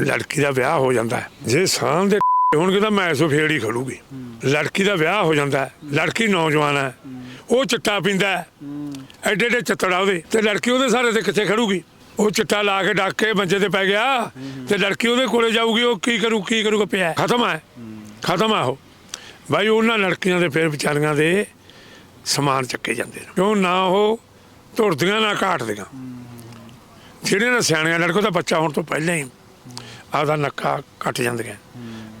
ਲੜਕੀ ਦਾ ਵਿਆਹ ਹੋ ਜਾਂਦਾ ਹੈ। ਜੇ ਸਾਂਝ ਦੇ ਹੋਣਗੇ ਤਾਂ ਮੈਂ ਸੋ ਫੇੜ ਹੀ ਖੜੂਗੀ। ਲੜਕੀ ਦਾ ਵਿਆਹ ਹੋ ਜਾਂਦਾ ਹੈ, ਲੜਕੀ ਨੌਜਵਾਨ ਹੈ, ਉਹ ਚਿੱਟਾ ਪੀਂਦਾ ਹੈ। ਐਡੇ ਐਡੇ ਚਿੱਤੜਾ ਉਹਦੇ, ਤੇ ਲੜਕੀ ਉਹਦੇ ਸਾਰੇ ਤੇ ਕਿੱਥੇ ਖੜੂਗੀ? ਉਹ ਚਿੱਟਾ ਲਾ ਕੇ ਡੱਕ ਕੇ ਮੰਜੇ ਤੇ ਪੈ ਗਿਆ, ਤੇ ਲੜਕੀ ਉਹਦੇ ਕੋਲੇ ਜਾਊਗੀ, ਉਹ ਕੀ ਕਰੂ, ਕੀ ਕਰੂਗਾ? ਪਿਆ ਖਤਮ ਹੈ। ਖਤਮ ਆ ਉਹ। ਭਾਈ ਉਹਨਾਂ ਲੜਕੀਆਂ ਦੇ ਫਿਰ ਵਿਚਾਰੀਆਂ ਦੇ ਸਮਾਨ ਚੱਕੇ ਜਾਂਦੇ ਨੇ। ਕਿਉਂ ਨਾ ਉਹ ਧੁਰਦੀਆਂ ਨਾ ਘਾਟਦੀਆਂ। ਜਿਹੜੀਆਂ ਨਾ ਸਿਆਣੀਆਂ, ਲੜਕੋ ਦਾ ਬੱਚਾ ਹੋਣ ਤੋਂ ਪਹਿਲਾਂ ਹੀ ਆਪਦਾ ਨੱਕਾ ਕੱਟ ਜਾਂਦੀਆਂ।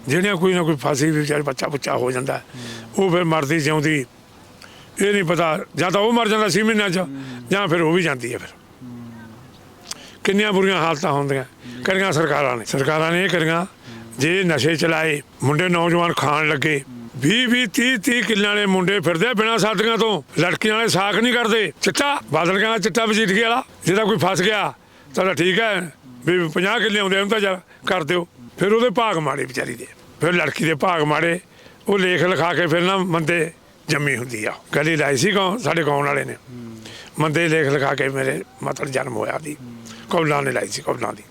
ਜਿਹੜੀਆਂ ਕੋਈ ਨਾ ਕੋਈ ਫਾਸੀ ਵੀ ਵਿਚਾਰੇ ਬੱਚਾ ਬੱਚਾ ਹੋ ਜਾਂਦਾ। ਉਹ ਫਿਰ ਮਰਦੀ ਜਿਉਂਦੀ। ਇਹ ਨਹੀਂ ਪਤਾ, ਜਾਂ ਤਾਂ ਉਹ ਮਰ ਜਾਂਦਾ ਸੀ ਮਹੀਨਿਆਂ ਚ, ਜਾਂ ਫਿਰ ਉਹ ਵੀ ਜਾਂਦੀ ਹੈ ਫਿਰ। ਕਿੰਨੀਆਂ ਬੁਰੀਆਂ ਹਾਲਤਾਂ ਹੁੰਦੀਆਂ। ਕਰੀਆਂ ਸਰਕਾਰਾਂ ਨੇ। ਸਰਕਾਰਾਂ ਨੇ ਇਹ ਕਰੀਆਂ, ਜੇ ਨਸ਼ੇ ਚਲਾਏ, ਮੁੰਡੇ ਨੌਜਵਾਨ ਖਾਣ ਲੱਗੇ 20 20 30 30 ਕਿੱਲਿਆਂ ਵਾਲੇ ਮੁੰਡੇ ਫਿਰਦੇ ਬਿਨਾਂ ਸਾਥੀਆਂ ਤੋਂ। ਲੜਕੀਆਂ ਵਾਲੇ ਸਾਖ ਨਹੀਂ ਕਰਦੇ। ਚਿੱਟਾ, ਬਾਦਲ ਕਹਿੰਦਾ ਚਿੱਟਾ ਵਜੀਦਗੀ ਵਾਲਾ। ਜਿਹਦਾ ਕੋਈ ਫਸ ਗਿਆ, ਤਾਂ ਤਾਂ ਠੀਕ ਹੈ। ਵੀ 50 ਕਿੱਲੇ ਆਉਂਦੇ ਉਹਨੂੰ ਤਾਂ ਕਰ ਦਿਓ। ਫਿਰ ਉਹਦੇ ਭਾਗ ਮਾੜੇ ਵਿਚਾਰੀ ਦੇ। ਫਿਰ ਲੜਕੀ ਦੇ ਭਾਗ ਮਾੜੇ ਉਹ ਲੇਖ ਲਿਖਾ ਕੇ ਫਿਰ ਨਾ ਮੰਦੇ ਜੰਮੀ ਹੁੰਦੀ ਆ। ਗਲੀ ਲਾਈ ਸੀ ਗਾਉਂ ਸਾਡੇ ਗਾਉਣ ਵਾਲੇ ਨੇ? ਮੰਦੇ ਲੇਖ ਲਿਖਾ ਕੇ ਮੇਰੇ ਮਤਲਬ ਜਨਮ ਹੋਇਆ ਦੀ ਕੌਲਾਂ ਨੇ ਲਾਈ ਸੀ ਕੌਲਾਂ ਦੀ।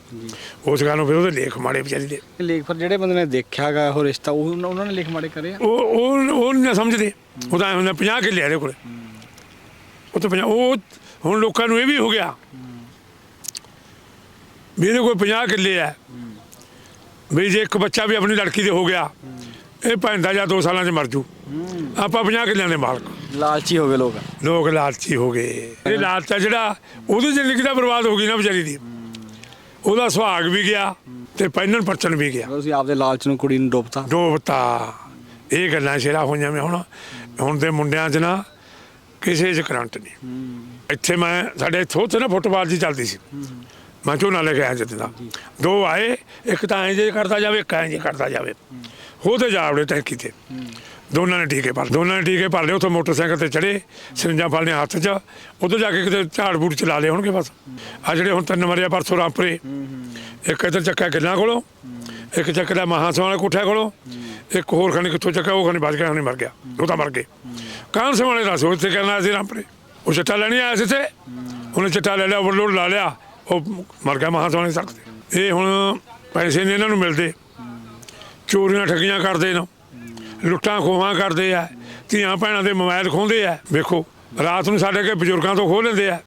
ਉਸ ਗੱਲ ਨੂੰ ਫਿਰ ਉਹਦੇ ਲੇਖ ਮਾੜੇ ਵਿਚਾਰੀ ਦੇ। ਲੇਖ ਪਰ ਜਿਹੜੇ ਬੰਦੇ ਨੇ ਦੇਖਿਆਗਾ ਉਹ ਰਿਸ਼ਤਾ ਉਹ ਉਹਨਾਂ- ਨੇ ਲੇਖ ਮਾੜੇ ਕਰੇ ਆ? ਉਹ ਉਹ ਉਹ ਨਹੀਂ ਸਮਝਦੇ। ਉਹ ਤਾਂ ਐਂ ਹੁੰਦਾ 50 ਕਿੱਲੇ ਆ ਇਹਦੇ ਕੋਲੇ। ਉਹ ਤਾਂ 50 ਉਹ ਹੁਣ ਲੋਕਾਂ ਨੂੰ ਇਹ ਵੀ ਹੋ ਗਿਆ ਵੀ ਇਹਦੇ ਕੋਲ 50 ਕਿੱਲੇ ਆ ਵੀ ਜੇ ਇੱਕ ਬੱਚਾ ਵੀ ਆਪਣੀ ਲੜਕੀ ਦੇ ਹੋ ਗਿਆ ਇਹ ਭੈਂਦਾ ਜਾਂ 2 ਸਾਲਾਂ 'ਚ ਮਰ ਜੂ। ਆਪਾਂ 50 ਕਿੱਲਿਆਂ ਦੇ ਮਾਲਕ। ਲਾਲਚੀ ਹੋ ਗਏ ਲੋਕ। ਲੋਕ ਲਾਲਚੀ ਹੋ ਗਏ। ਇਹ ਲਾਲਚ ਜਿਹੜਾ ਉਹਦੀ ਜ਼ਿੰਦਗੀ ਤਾਂ ਬਰਬਾਦ ਹੋ ਗਈ ਨਾ ਵਿਚਾਰੀ ਦੀ। ਉਹਦਾ ਸੁਹਾਗ ਵੀ ਗਿਆ ਤੇ ਪੈਨਣ ਪਰਚਣ ਵੀ ਗਿਆ। ਤੁਸੀਂ ਆਪਦੇ ਲਾਲਚ ਨੂੰ ਕੁੜੀ ਨੂੰ ਡੋਬਤਾ? ਡੋਬਤਾ। ਇਹ ਗੱਲਾਂ ਸ਼ੇਰਾ ਹੋਈਆਂ ਮੈਂ ਹੁਣ। ਹੁਣ ਦੇ ਮੁੰਡਿਆਂ 'ਚ ਨਾ ਕਿਸੇ 'ਚ ਕਰੰਟ ਨਹੀਂ। ਇੱਥੇ ਮੈਂ ਸਾਡੇ ਇੱਥੇ ਨਾ ਫੁੱਟਬਾਲ ਜੀ ਚੱਲਦੀ ਸੀ। ਮੈਂ ਝੋਨਾ ਲੈ ਕੇ ਆਇਆ ਜਿੱਦਾਂ ਦਾ। ਦੋ ਆਏ ਇੱਕ ਤਾਂ ਐਂ ਜੇ ਕਰਦਾ ਜਾਵੇ ਇੱਕ ਐਂ ਜੇ ਕਰਦਾ ਜਾਵੇ। ਉਹਦੇ ਜਾਵੜੇ ਟੈਂਕੀ ਤੇ। ਦੋਨਾਂ ਨੇ ਟੀਕੇ ਭਰ ਦੋਨਾਂ ਨੇ ਟੀਕੇ ਭਰ ਲਏ ਉੱਥੇ ਮੋਟਰਸਾਈਕਲ ਤੇ ਚੜੇ ਸਰਿੰਜਾਂ ਫੜ ਲਿਆ ਹੱਥ 'ਚ। ਉਧਰ ਜਾ ਕੇ ਕਿਤੇ ਝਾੜ ਬੂਟ ਚਲਾ ਲਏ ਹੋਣਗੇ ਬਸ। ਆ ਜਿਹੜੇ ਹੁਣ ਤਿੰਨ ਮਰਿਆ ਪਰਸੋਂ ਰਾਮਪੁਰੇ। ਇੱਕ ਇੱਧਰ ਚੱਕਾ ਕਿੱਲਾਂ? ਕੋਲੋਂ ਇੱਕ ਚੱਕਦਾ ਮਹਾਸੋਂ ਵਾਲੇ ਕੋਠਿਆਂ ਕੋਲੋਂ। ਇੱਕ ਹੋਰ ਖਾਨੀ ਕਿੱਥੋਂ ਚੱਕਾ ਉਹ ਖਾਨੀ ਬਚ ਗਿਆ ਉਹਨੇ ਮਰ ਗਿਆ। ਉਹ ਤਾਂ ਮਰ ਗਏ। ਕਾਂਸ ਵਾਲੇ ਦਾ ਸੋਚ ਤੇ ਕਰਨਾ ਸੀ ਰਾਮਪੁਰੇ? ਉਹ ਚਿੱਟਾ ਲੈਣੀ ਆਇਆ ਸੀ ਤੇ ਉਹਨੇ ਚਿੱਟਾ ਲੈ ਲਿਆ ਓਵਰਲੋਡ ਲਾ ਲਿਆ। ਉਹ ਮਰ ਗਿਆ ਮਹਾਸੋਂ ਵਾਲੇ ਸਖਤ ਇਹ ਹੁਣ ਪੈਸੇ ਨਹੀਂ ਇਹਨਾਂ ਨੂੰ ਮਿਲਦੇ। ਚੋਰੀਆਂ ਠੱਗੀਆਂ ਕਰਦੇ ਨੇ। ਲੁੱਟਾਂ ਖੋਹਾਂ ਕਰਦੇ ਆ। ਧੀਆਂ ਭੈਣਾਂ ਦੇ ਮੋਬਾਈਲ ਖੋਹਦੇ ਆ। ਵੇਖੋ, ਰਾਤ ਨੂੰ ਸਾਡੇ ਕੇ ਬਜ਼ੁਰਗਾਂ ਤੋਂ ਖੋਹ ਲੈਂਦੇ ਆ।